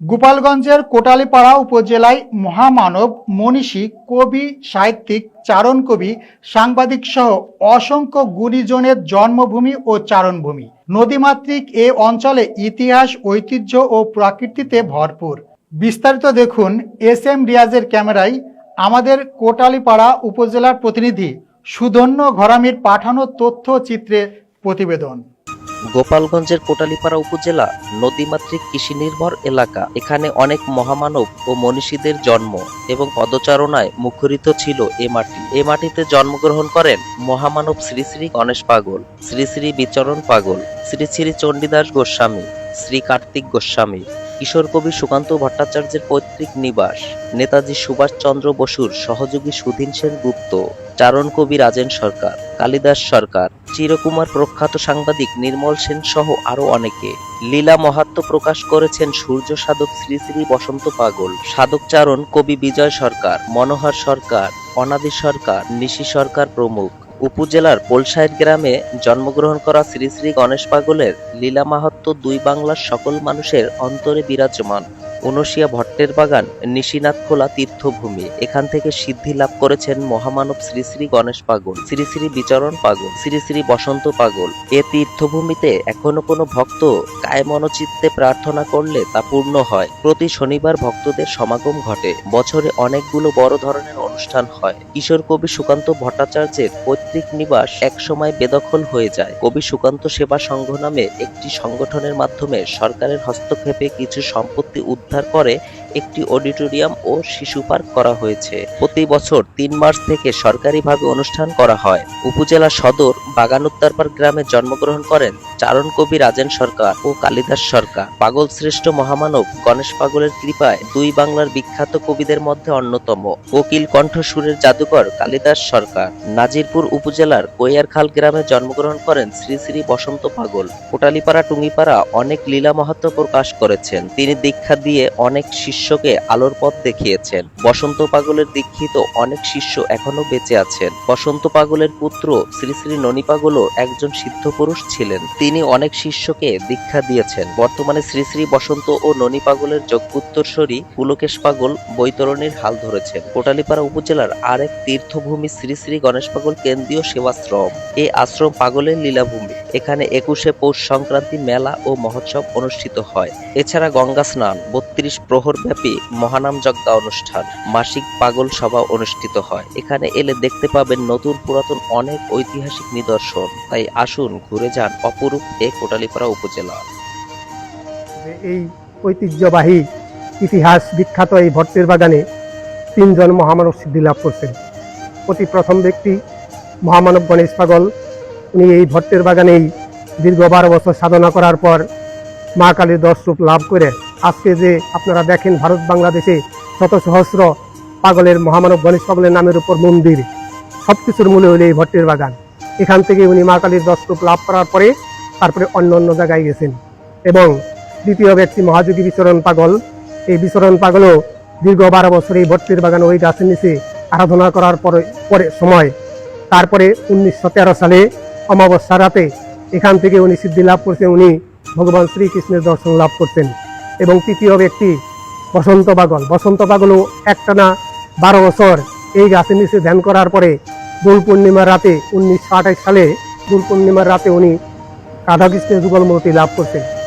গোপালগঞ্জের কোটালীপাড়া উপজেলায় মহামানব, মনীষী, কবি, সাহিত্যিক, চারণ কবি, সাংবাদিক সহ অসংখ্য গুণীজনের জন্মভূমি ও চারণভূমি। নদীমাতৃক এ অঞ্চলে ইতিহাস, ঐতিহ্য ও প্রাকৃতিতে ভরপুর। বিস্তারিত দেখুন এস এম রিয়াজের ক্যামেরায় আমাদের কোটালীপাড়া উপজেলার প্রতিনিধি সুধন্য ঘরামির পাঠানো তথ্য চিত্রে প্রতিবেদন। গোপালগঞ্জের কোটালীপাড়া উপজেলা নদীমাতৃক কৃষি নির্ভর এলাকা। এখানে অনেক মহামানব ও মনীষীদের জন্ম এবং পদচারণায় মুখরিত ছিল এ মাটি। এ মাটিতে জন্মগ্রহণ করেন মহামানব শ্রী শ্রী গণেশ পাগল, শ্রী শ্রী বিচরণ পাগল, শ্রী শ্রী চণ্ডীদাস গোস্বামী, শ্রী কার্তিক গোস্বামী, কিশোর কবি সুকান্ত ভট্টাচার্যের পৈতৃক নিবাস, নেতাজি সুভাষচন্দ্র বসুর সহযোগী সুধীন সেন গুপ্ত চারণ কবি রাজেন সরকার, কালিদাস সরকার চিরকুমার প্রখ্যাত সাংবাদিক নির্মল সেন সহ আরও অনেকে। লীলা মহাত্ম প্রকাশ করেছেন সূর্য সাধক শ্রী শ্রী বসন্ত পাগল, সাধক চারণ কবি বিজয় সরকার, মনোহর সরকার, অনাদি সরকার, নিশি সরকার প্রমুখ। উপজেলার পোলসাইড গ্রামে জন্মগ্রহণ করা শ্রী শ্রী গণেশ পাগলের লীলা মাহাত্ম দুই বাংলার সকল মানুষের অন্তরে বিরাজমান। উনসিয়া ভট্টের বাগান নিশিনাথ খোলা তীর্থভূমি। এখান থেকে সিদ্ধি লাভ করেছেন মহামানব শ্রী শ্রী গণেশ পাগল, শ্রী শ্রী বিচরণ পাগল, শ্রী শ্রী বসন্ত পাগল। এ তীর্থভূমিতে এখনও কোনো ভক্ত কায়মনোচিত্তে প্রার্থনা করলে তা পূর্ণ হয়। প্রতি শনিবার ভক্তদের সমাগম ঘটে। বছরে অনেকগুলো বড় ধরনের অনুষ্ঠান হয়। কিশোর কবি সুকান্ত ভট্টাচার্যের পৈতৃক নিবাস এক সময় বেদখল হয়ে যায়। কবি সুকান্ত সেবা সংঘ নামে একটি সংগঠনের মাধ্যমে সরকারের হস্তক্ষেপে কিছু সম্পত্তি উদ্ধার করে একটি অডিটোরিয়াম ও শিশু পার্ক করা হয়েছে। প্রতি বছর তিন মার্চ থেকে সরকারিভাবে অনুষ্ঠান করা হয়। উপজেলা সদর বাগানুত্তারপার গ্রামে জন্মগ্রহণ করেন চারণ কবি রাজেন সরকার ও কালিদাস সরকার। পাগল শ্রেষ্ঠ মহামানব গণেশ পাগলের কৃপায় দুই বাংলার বিখ্যাত কবিদের মধ্যে অন্যতম। কোকিল কণ্ঠসুরের জাদুকর কালিদাস সরকার। নাজিরপুর উপজেলার কৈয়ারখাল গ্রামে জন্মগ্রহণ করেন শ্রী শ্রী বসন্ত পাগল। কোটালীপাড়া টুঙ্গিপাড়া অনেক লীলা মহাত্ম প্রকাশ করেছেন। তিনি দীক্ষা দিয়ে অনেক শিষ্যকে আলোর পথ দেখিয়েছেন। বসন্ত পাগলের দীক্ষিত অনেক শিষ্য এখনও বেঁচে আছেন। বসন্ত পাগলের পুত্র শ্রী শ্রী ননী পাগলও একজন সিদ্ধ পুরুষ ছিলেন। তিনি অনেক শিষ্যকে দীক্ষা দিয়েছেন। বর্তমানে শ্রী শ্রী বসন্ত ও ননী পাগলের যোগ্যোত্তরসরী পুলকেশ পাগল বৈতরণীর হাল ধরেছেন। কোটালীপাড়া উপজেলার আরেক তীর্থভূমি শ্রী শ্রী গণেশ পাগল কেন্দ্রীয় সেবাশ্রম। এই আশ্রম পাগলের লীলাভূমি। এখানে একুশে পৌষ সংক্রান্তি মেলা ও মহোৎসব অনুষ্ঠিত হয়। এছাড়া গঙ্গা স্নান, বত্রিশ প্রহর ব্যাপী মহানাম যজ্ঞা অনুষ্ঠান, মাসিক পাগল সভা অনুষ্ঠিত হয়। এখানে এলে দেখতে পাবেন নতুন পুরাতন অনেক ঐতিহাসিক নিদর্শন। তাই আসুন ঘুরে যান অপরূপ এ কোটালীপাড়া উপজেলা। এই ঐতিহ্যবাহী ইতিহাস বিখ্যাত এই ভট্টের বাগানে তিনজন মহামানব সিদ্ধি লাভ করছেন। অতি প্রথম ব্যক্তি মহামানব গণেশ পাগল। উনি এই ভট্টের বাগানেই দীর্ঘ বারো বছর সাধনা করার পর মা কালীর দর্শক লাভ করে আজকে যে আপনারা দেখেন ভারত বাংলাদেশে শত সহস্র পাগলের মহামানব গণেশ পাগলের নামের উপর মন্দির সব কিছুর মূলে হইলে এই ভট্টের বাগান। এখান থেকে উনি মা কালীর দর্শক লাভ করার পরে তারপরে অন্য অন্য জায়গায় গেছেন। এবং দ্বিতীয় ব্যক্তি মহাযোগী বিচরণ পাগল। এই বিচরণ পাগলও দীর্ঘ বারো বছর এই ভট্টির বাগান ওই গাছের নিচে আরাধনা করার পরে পরে সময়। তারপরে উনিশশো তেরো সালে অমাবস্যা রাতে এখান থেকে উনি সিদ্ধি লাভ করছেন। উনি ভগবান শ্রীকৃষ্ণের দর্শন লাভ করতেন এবং তৃতীয় ব্যক্তি বসন্ত পাগল বসন্ত পাগলও একটানা বারো বছর এই গাছের নিচে ধ্যান করার পরে দোল পূর্ণিমার রাতে উনিশশো আঠাশ সালে দোল পূর্ণিমার রাতে উনি রাধাকৃষ্ণের যুগলমূর্তি লাভ করছেন।